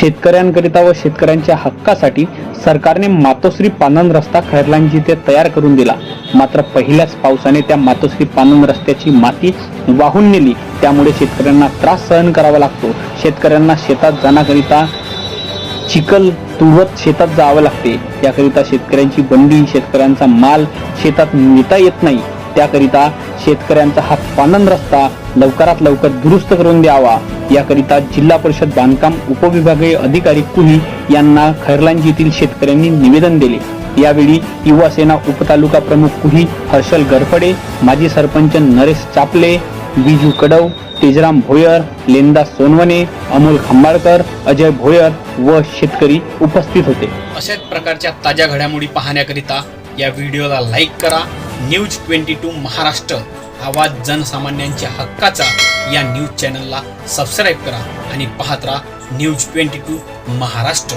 शेतकऱ्यांकरिता व शेतकऱ्यांच्या हक्कासाठी सरकारने मातोश्री पानन रस्ता खैरलांजी ते तयार करून दिला. मात्र पहिल्याच पावसाने त्या मातोश्री पानन रस्त्याची माती वाहून नेली. त्यामुळे शेतकऱ्यांना त्रास सहन करावा लागतो. शेतकऱ्यांना शेतात जाण्याकरिता चिखल तुरत शेतात जावं लागते. याकरिता शेतकऱ्यांची बंडी शेतकऱ्यांचा माल शेतात नेता येत नाही. त्याकरिता शेतकऱ्यांचा हा पानन रस्ता लवकरात लवकर दुरुस्त करून द्यावा. याकरिता जिल्हा परिषद बांधकाम उपविभागीय अधिकारी कुही यांना खैरलांजी येथील शेतकऱ्यांनी निवेदन दिले. यावेळी युवा सेना उपतालुका प्रमुख कुही हर्षल गरफडे माजी सरपंच नरेश चापले बिजू कडव तेजराम भोयर लेंदा सोनवणे अमोल खंबाळकर अजय भोयर व शेतकरी उपस्थित होते. अशाच प्रकारच्या ताज्या घडामोडी पाहण्याकरिता या व्हिडिओला लाईक करा. न्यूज ट्वेंटी टू महाराष्ट्र आवाज जनसामान्यांच्या हक्काचा या न्यूज चॅनलला सबस्क्राईब करा आणि पाहत राहा न्यूज ट्वेंटी टू महाराष्ट्र.